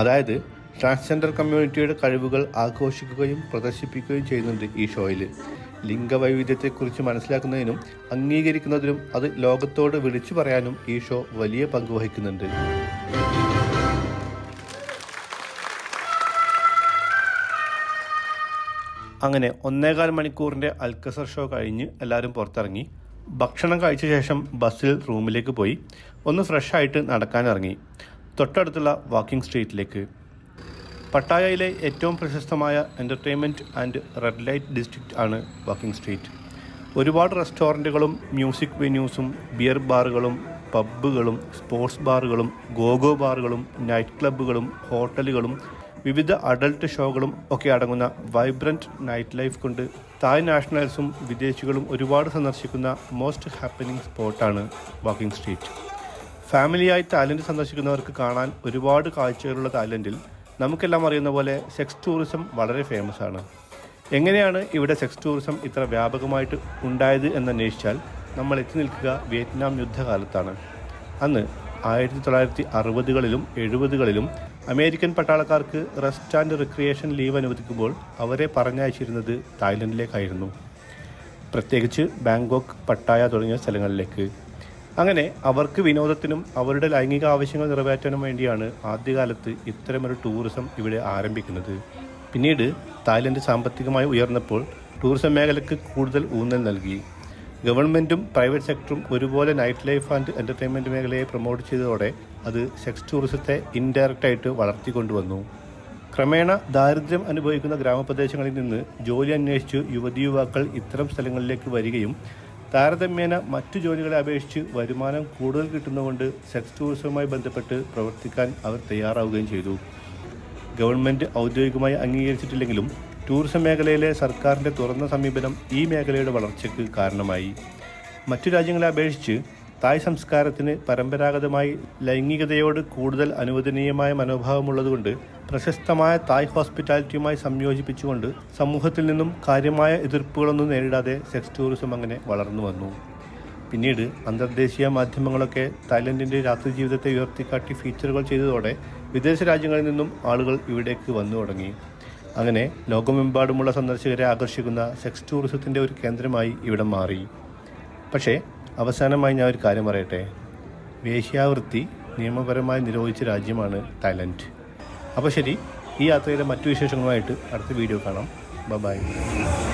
അതായത് ട്രാൻസ്ജെൻഡർ കമ്മ്യൂണിറ്റിയുടെ കഴിവുകൾ ആഘോഷിക്കുകയും പ്രദർശിപ്പിക്കുകയും ചെയ്യുന്നുണ്ട് ഈ ഷോയിൽ ലിംഗവൈവിധ്യത്തെക്കുറിച്ച് മനസ്സിലാക്കുന്നതിനും അംഗീകരിക്കുന്നതിനും അത് ലോകത്തോട് വിളിച്ചു പറയാനും ഈ ഷോ വലിയ പങ്ക് വഹിക്കുന്നുണ്ട്. അങ്ങനെ ഒന്നേകാൽ മണിക്കൂറിന്റെ അൽക്കസർ ഷോ കഴിഞ്ഞ് എല്ലാവരും പുറത്തിറങ്ങി. ഭക്ഷണം കഴിച്ച ശേഷം ബസ്സിൽ റൂമിലേക്ക് പോയി. ഒന്ന് ഫ്രഷായിട്ട് നടക്കാനിറങ്ങി. തൊട്ടടുത്തുള്ള വാക്കിംഗ് സ്ട്രീറ്റിലേക്ക്. പട്ടായയിലെ ഏറ്റവും പ്രശസ്തമായ entertainment and red light district ആണ് വാക്കിംഗ് സ്ട്രീറ്റ് ഒരുപാട് റെസ്റ്റോറന്റുകളും മ്യൂസിക് വെന്യൂസും ബിയർ ബാറുകളും പബ്ബുകളും സ്പോർട്സ് ബാറുകളും ഗോഗോ ബാറുകളും നൈറ്റ് ക്ലബ്ബുകളും ഹോട്ടലുകളും വിവിധ അഡൾട്ട് ഷോകളും ഒക്കെ അടങ്ങുന്ന വൈബ്രന്റ് നൈറ്റ് ലൈഫ് കൊണ്ട് തായ് നാഷണൽസും വിദേശികളും ഒരുപാട് സന്ദർശിക്കുന്ന മോസ്റ്റ് ഹാപ്പനിങ് സ്പോട്ടാണ് വാക്കിംഗ് സ്ട്രീറ്റ് ഫാമിലിയായി തായ്ലൻഡ് സന്ദർശിക്കുന്നവർക്ക് കാണാൻ ഒരുപാട് കാഴ്ചകളുള്ള തായ്ലൻഡിൽ നമുക്കെല്ലാം അറിയുന്ന പോലെ സെക്സ് ടൂറിസം വളരെ ഫേമസ് ആണ്. എങ്ങനെയാണ് ഇവിടെ സെക്സ് ടൂറിസം ഇത്ര വ്യാപകമായിട്ട് ഉണ്ടായത് എന്നന്വേഷിച്ചാൽ നമ്മൾ എത്തി നിൽക്കുക വിയറ്റ്നാം യുദ്ധകാലത്താണ്. അന്ന് ആയിരത്തി തൊള്ളായിരത്തി അറുപതുകളിലും എഴുപതുകളിലും അമേരിക്കൻ പട്ടാളക്കാർക്ക് റെസ്റ്റ് ആൻഡ് റിക്രിയേഷൻ ലീവ് അനുവദിക്കുമ്പോൾ അവരെ പറഞ്ഞയച്ചിരുന്നത് തായ്ലൻഡിലേക്കായിരുന്നു. പ്രത്യേകിച്ച് ബാങ്കോക്ക് പട്ടായ തുടങ്ങിയ സ്ഥലങ്ങളിലേക്ക്. അങ്ങനെ അവർക്ക് വിനോദത്തിനും അവരുടെ ലൈംഗിക ആവശ്യങ്ങൾ നിറവേറ്റാനും വേണ്ടിയാണ് ആദ്യകാലത്ത് ഇത്തരമൊരു ടൂറിസം ഇവിടെ ആരംഭിക്കുന്നത്. പിന്നീട് തായ്ലൻഡ് സാമ്പത്തികമായി ഉയർന്നപ്പോൾ ടൂറിസം മേഖലയ്ക്ക് കൂടുതൽ ഊന്നൽ നൽകി. ഗവൺമെന്റും പ്രൈവറ്റ് സെക്ടറും ഒരുപോലെ നൈറ്റ് ലൈഫ് ആൻഡ് എന്റർടൈൻമെന്റ് മേഖലയെ പ്രൊമോട്ട് ചെയ്തതോടെ അത് സെക്സ് ടൂറിസത്തെ ഇൻഡയറക്റ്റായിട്ട് വളർത്തിക്കൊണ്ടുവന്നു. ക്രമേണ ദാരിദ്ര്യം അനുഭവിക്കുന്ന ഗ്രാമപ്രദേശങ്ങളിൽ നിന്ന് ജോലി അന്വേഷിച്ച് യുവതി യുവാക്കൾ ഇത്തരം സ്ഥലങ്ങളിലേക്ക് വരികയും താരതമ്യേന മറ്റു ജോലികളെ അപേക്ഷിച്ച് വരുമാനം കൂടുതൽ കിട്ടുന്നതുകൊണ്ട് സെക്സ് ടൂറിസവുമായി ബന്ധപ്പെട്ട് പ്രവർത്തിക്കാൻ അവർ തയ്യാറാവുകയും ചെയ്തു. ഗവൺമെന്റ് ഔദ്യോഗികമായി അംഗീകരിച്ചിട്ടില്ലെങ്കിലും ടൂറിസം മേഖലയിലെ സർക്കാരിന്റെ തുറന്ന സമീപനം ഈ മേഖലയുടെ വളർച്ചയ്ക്ക് കാരണമായി. മറ്റു രാജ്യങ്ങളെ അപേക്ഷിച്ച് തായ് സംസ്കാരത്തിന് പരമ്പരാഗതമായി ലൈംഗികതയോട് കൂടുതൽ അനുവദനീയമായ മനോഭാവമുള്ളതുകൊണ്ട് പ്രശസ്തമായ തായ് ഹോസ്പിറ്റാലിറ്റിയുമായി സംയോജിപ്പിച്ചുകൊണ്ട് സമൂഹത്തിൽ നിന്നും കാര്യമായ എതിർപ്പുകളൊന്നും നേരിടാതെ സെക്സ് ടൂറിസം അങ്ങനെ വളർന്നു വന്നു. പിന്നീട് അന്തർദേശീയ മാധ്യമങ്ങളൊക്കെ തായ്ലൻഡിന്റെ രാത്രി ജീവിതത്തെ ഉയർത്തിക്കാട്ടി ഫീച്ചറുകൾ ചെയ്തതോടെ വിദേശ രാജ്യങ്ങളിൽ നിന്നും ആളുകൾ ഇവിടേക്ക് വന്നു തുടങ്ങി. അങ്ങനെ ലോകമെമ്പാടുമുള്ള സന്ദർശകരെ ആകർഷിക്കുന്ന സെക്സ് ടൂറിസത്തിന്റെ ഒരു കേന്ദ്രമായി ഇവിടം മാറി. പക്ഷേ അവസാനമായി ഞാൻ ഒരു കാര്യം പറയട്ടെ? വേശ്യാവൃത്തി നിയമപരമായി നിരോധിച്ച രാജ്യമാണ് തായ്ലൻഡ്. അപ്പോൾ ശരി ഈ യാത്രയിലെ മറ്റു വിശേഷങ്ങളുമായിട്ട് അടുത്ത വീഡിയോ കാണാം. By Thank